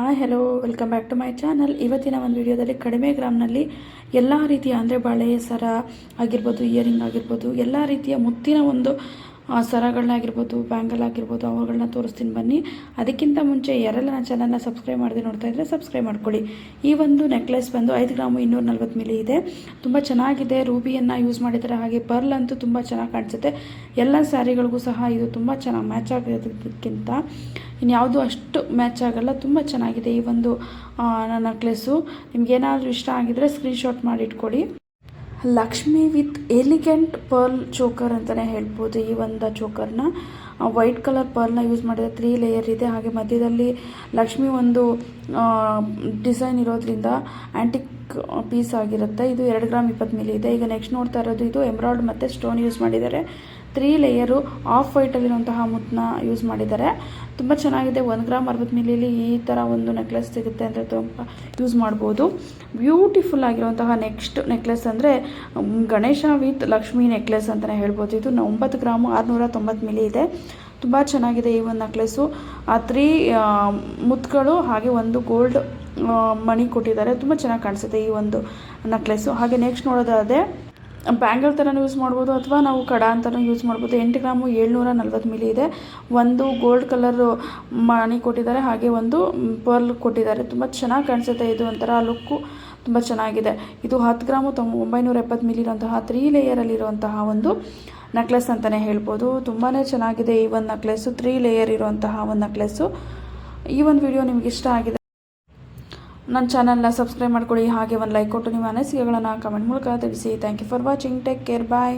Hi hello welcome back to my channel ಇವತ್ತಿನ ಒಂದು ವಿಡಿಯೋದಲ್ಲಿ ಕಡಿಮೆ ಗ್ರಾಮ್ನಲ್ಲಿ ಎಲ್ಲ ರೀತಿಯ, ಅಂದರೆ ಬಳೆ, ಸರ ಆಗಿರ್ಬೋದು ಇಯರಿಂಗ್ ಆಗಿರ್ಬೋದು, ಎಲ್ಲ ರೀತಿಯ ಮುತ್ತಿನ ಒಂದು ಸರಗಳನ್ನಾಗಿರ್ಬೋದು ಬ್ಯಾಂಗಲ್ ಆಗಿರ್ಬೋದು ಅವುಗಳನ್ನ ತೋರಿಸ್ತೀನಿ ಬನ್ನಿ. ಅದಕ್ಕಿಂತ ಮುಂಚೆ ಯಾರೆಲ್ಲ ನನ್ನ ಚಾನಲ್ನ ಸಬ್ಸ್ಕ್ರೈಬ್ ಮಾಡಿದೆ ನೋಡ್ತಾ ಇದ್ದರೆ ಸಬ್ಸ್ಕ್ರೈಬ್ ಮಾಡ್ಕೊಳ್ಳಿ. ಈ ಒಂದು ನೆಕ್ಲೆಸ್ ಬಂದು ಐದು ಗ್ರಾಮು ಇನ್ನೂರ ನಲ್ವತ್ತು ಮಿಲಿ ಇದೆ. ತುಂಬ ಚೆನ್ನಾಗಿದೆ, ರೂಬಿಯನ್ನು ಯೂಸ್ ಮಾಡಿದರೆ ಹಾಗೆ ಪರ್ಲ್ ಅಂತೂ ತುಂಬ ಚೆನ್ನಾಗಿ ಕಾಣಿಸುತ್ತೆ. ಎಲ್ಲ ಸ್ಯಾರಿಗಳಿಗೂ ಸಹ ಇದು ತುಂಬ ಚೆನ್ನಾಗಿ ಮ್ಯಾಚ್ ಆಗಿರೋದಕ್ಕಿಂತ ಇನ್ಯಾವುದು ಅಷ್ಟು ಮ್ಯಾಚ್ ಆಗಲ್ಲ, ತುಂಬ ಚೆನ್ನಾಗಿದೆ ಈ ಒಂದು ನೆಕ್ಲೆಸ್ಸು ನಿಮ್ಗೇನಾದರೂ ಇಷ್ಟ ಆಗಿದ್ರೆ ಸ್ಕ್ರೀನ್ಶಾಟ್ ಮಾಡಿ ಇಟ್ಕೊಳ್ಳಿ. Lakshmi with elegant pearl choker ಅಂತಲೇ ಹೇಳ್ಬೋದು. ಈ ಒಂದು ಚೋಕರ್ನ ವೈಟ್ ಕಲರ್ ಪರ್ಲ್ನ ಯೂಸ್ ಮಾಡಿದರೆ ತ್ರೀ ಲೇಯರ್ ಇದೆ. ಹಾಗೆ ಮಧ್ಯದಲ್ಲಿ ಲಕ್ಷ್ಮಿ ಒಂದು ಡಿಸೈನ್ ಇರೋದ್ರಿಂದ ಆ್ಯಂಟಿಕ್ ಪೀಸ್ ಆಗಿರುತ್ತೆ. ಇದು ಎರಡು ಗ್ರಾಮ್ ಇಪ್ಪತ್ತು ಮಿಲಿ ಇದೆ. ಈಗ ನೆಕ್ಸ್ಟ್ ನೋಡ್ತಾ ಇರೋದು ಇದು ಎಂಬ್ರಾಯ್ಡ್ ಮತ್ತು ಸ್ಟೋನ್ ಯೂಸ್ ಮಾಡಿದ್ದಾರೆ. ತ್ರೀ ಲೇಯರು ಆಫ್ ವೈಟಲ್ಲಿರುವಂತಹ ಮುತ್ತನ್ನ ಯೂಸ್ ಮಾಡಿದ್ದಾರೆ. ತುಂಬ ಚೆನ್ನಾಗಿದೆ. ಒಂದು ಗ್ರಾಮ್ ಅರವತ್ತು ಮಿಲಿಯಲ್ಲಿ ಈ ಥರ ಒಂದು ನೆಕ್ಲೆಸ್ ಸಿಗುತ್ತೆ ಅಂದರೆ ತುಂಬ ಯೂಸ್ ಮಾಡ್ಬೋದು. ಬ್ಯೂಟಿಫುಲ್ ಆಗಿರುವಂತಹ ನೆಕ್ಸ್ಟ್ ನೆಕ್ಲೆಸ್ ಅಂದರೆ ಗಣೇಶ ವಿತ್ ಲಕ್ಷ್ಮಿ ನೆಕ್ಲೆಸ್ ಅಂತಲೇ ಹೇಳ್ಬೋದು. ಇದು ಒಂಬತ್ತು ಗ್ರಾಮು ಆರುನೂರ ತೊಂಬತ್ತು ಮಿಲಿ ಇದೆ. ತುಂಬ ಚೆನ್ನಾಗಿದೆ ಈ ಒಂದು ನೆಕ್ಲೆಸ್ಸು ಆ ತ್ರೀ ಮುತ್ತುಗಳು ಹಾಗೆ ಒಂದು ಗೋಲ್ಡ್ ಮಣಿ ಕೊಟ್ಟಿದ್ದಾರೆ. ತುಂಬ ಚೆನ್ನಾಗಿ ಕಾಣಿಸುತ್ತೆ ಈ ಒಂದು ನೆಕ್ಲೆಸ್ಸು ಹಾಗೆ ನೆಕ್ಸ್ಟ್ ನೋಡೋದಾದರೆ ಬ್ಯಾಂಗಲ್ ಥರನೂ ಯೂಸ್ ಮಾಡ್ಬೋದು ಅಥವಾ ನಾವು ಕಡ ಅಂತಲೂ ಯೂಸ್ ಮಾಡ್ಬೋದು. ಎಂಟು ಗ್ರಾಮು ಏಳ್ನೂರ ನಲ್ವತ್ತು ಮಿಲಿ ಇದೆ. ಒಂದು ಗೋಲ್ಡ್ ಕಲರ್ ಮಣಿ ಕೊಟ್ಟಿದ್ದಾರೆ, ಹಾಗೆ ಒಂದು ಪರ್ಲ್ ಕೊಟ್ಟಿದ್ದಾರೆ. ತುಂಬ ಚೆನ್ನಾಗಿ ಕಾಣಿಸುತ್ತೆ ಇದು ಒಂಥರ, ಲುಕ್ಕು ತುಂಬ ಚೆನ್ನಾಗಿದೆ. ಇದು ಹತ್ತು ಗ್ರಾಮು ತೊಂಬ ಒಂಬೈನೂರ ಎಪ್ಪತ್ತು ಮಿಲಿ ಇರುವಂತಹ ತ್ರೀ ಲೇಯರಲ್ಲಿರುವಂತಹ ಒಂದು ನೆಕ್ಲೆಸ್ ಅಂತಲೇ ಹೇಳ್ಬೋದು. ತುಂಬಾ ಚೆನ್ನಾಗಿದೆ ಈ ಒಂದು ನೆಕ್ಲೆಸ್ಸು ತ್ರೀ ಲೇಯರ್ ಇರುವಂತಹ ಒಂದು ನೆಕ್ಲೆಸ್ಸು ಈ ಒಂದು ವಿಡಿಯೋ ನಿಮ್ಗೆ ಇಷ್ಟ ಆಗಿದೆ ನನ್ನ ಚಾನಲ್ನ ಸಬ್ಸ್ಕ್ರೈಬ್ ಮಾಡ್ಕೊಳ್ಳಿ ಹಾಗೆ ಒಂದು ಲೈಕ್ ಕೊಟ್ಟು ನಿಮ್ಮ ಅನಿಸಿಕೆಗಳನ್ನು ಕಮೆಂಟ್ ಮೂಲಕ ತಿಳಿಸಿ. Thank you for watching take care bye